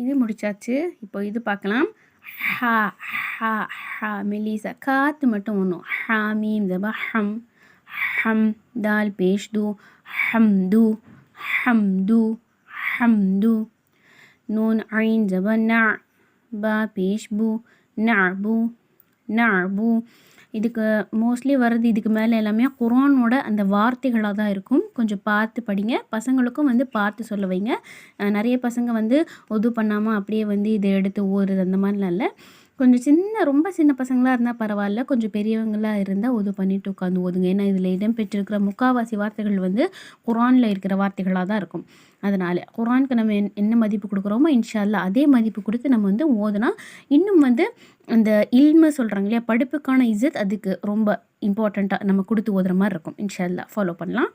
இது முடிச்சாச்சு. இப்போ இது பார்க்கலாம். ஹா ஹா ஹா மெல்லிசா. காற்று மட்டும் ஒன்றும் ஹா மீம் தபா ஹம் ஹம் தால் பேஷ் து ஹம் து ஹம் து ஹம் து நூன் ஐன் ஜபா நா பா பேஷ் பு நா நஅபு. இதுக்கு மோஸ்ட்லி வர்றது இதுக்கு மேலே எல்லாமே குரானோட அந்த வார்த்தைகளாக தான் இருக்கும். கொஞ்சம் பார்த்து படிங்க. பசங்களுக்கும் வந்து பார்த்து சொல்ல வைங்க. நிறைய பசங்க வந்து உது பண்ணாமல் அப்படியே வந்து இதை எடுத்து ஓடுறது அந்த மாதிரிலாம் இல்லை. கொஞ்சம் சின்ன ரொம்ப சின்ன பசங்களாக இருந்தால் பரவாயில்ல. கொஞ்சம் பெரியவங்களாக இருந்தால் உது பண்ணிட்டு உட்காந்து ஓதுங்க. ஏன்னா இதில் இடம்பெற்றிருக்கிற முக்காவாசி வார்த்தைகள் வந்து குரானில் இருக்கிற வார்த்தைகளாக தான் இருக்கும். அதனால் குரானுக்கு நம்ம என்- என்ன மதிப்பு கொடுக்குறோமோ இன்ஷால்லா அதே மதிப்பு கொடுத்து நம்ம வந்து ஓதுனா இன்னும் வந்து அந்த இல்மை சொல்கிறாங்க இல்லையா படிப்புக்கான இஸ்ஸத் அதுக்கு ரொம்ப இம்பார்ட்டண்ட்டாக நம்ம கொடுத்து ஓதுற மாதிரி இருக்கும். இன்ஷால்லா ஃபாலோ பண்ணலாம்.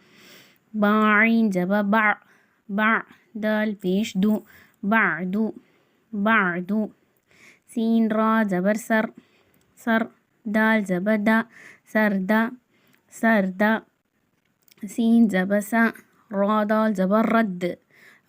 பாயின் ஜப பா பா தால் பேஷ் து பாது பாது சீன் ரா ஜபர் சர் சர் தால் ஜபதா சர்தா சர்தா சீன் ஜபசா ராதால் ஜபர் ரத்து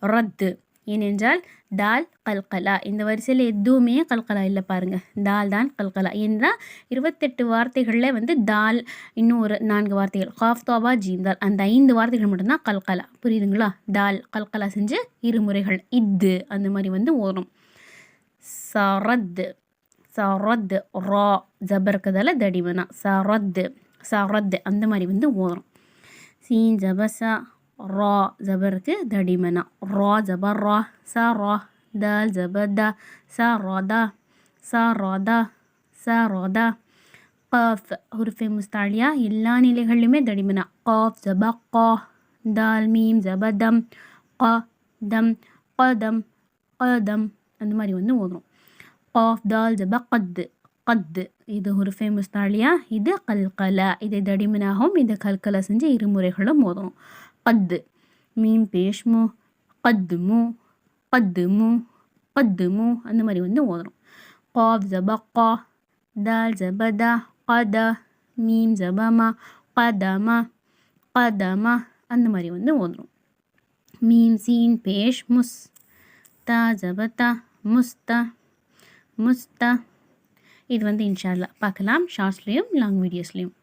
ரத்து ஏனென்றால் தால் கல்கலா. இந்த வரிசையில் எதுவுமே கல்கலா இல்லை பாருங்கள் தால் தான் கல்கலா. என்றால் இருபத்தெட்டு வார்த்தைகளில் வந்து தால் இன்னும் ஒரு நான்கு வார்த்தைகள். காஃப் தோபா ஜீம் தால். அந்த ஐந்து வார்த்தைகள் மட்டும்தான் கல்கலா. புரியுதுங்களா? தால் கல்கலா செஞ்சு இருமுறைகள் இது அந்த மாதிரி வந்து ஓடும். சரத் சரத் ரா. ஜபர்க்கதால தடிமனா. சரத் சரத் அந்த மாதிரி வந்து ஓரும் சீன் ஜபசா ரா ஜபருக்கு தடிமனா ரா ஜபர் ரா ச ரா தால் ஜபதா ச ரோதா ச ரோதா ச ரோதா காஃப் ஹுருஃபே முஸ்தாலியா எல்லா நிலைகளிலுமே தடிமனா காஃப் ஜப கா தால் மீம் ஜபதம் கா தம் கதம் கதம் அந்த மாதிரி வந்து ஓதுறோம். காஃப் தால் ஜப கத்து கத்து. இது ஒரு ஃபேமஸ் தாலியா இது கல்கலா. இதை தடிமனாகவும் இதை கல்கலா செஞ்சு இருமுறைகளும் ஓதுறோம். கத்து மீம் பேஷ்மு கத்துமு கத்துமு கத்துமு அந்த மாதிரி வந்து ஓதுறோம். காஃப் ஜப دال தால் ஜபதா கத மீம் ஜபமா قدما கதமா அந்த மாதிரி வந்து ஓதுறோம். மீம் சீன் பேஷ் முஸ் தா ஜபதா முஸ்தா முஸ்தா இது வந்து இன்ஷால்லா பார்க்கலாம். ஷார்ட்ஸ்லேயும் லாங் வீடியோஸ்லேயும்.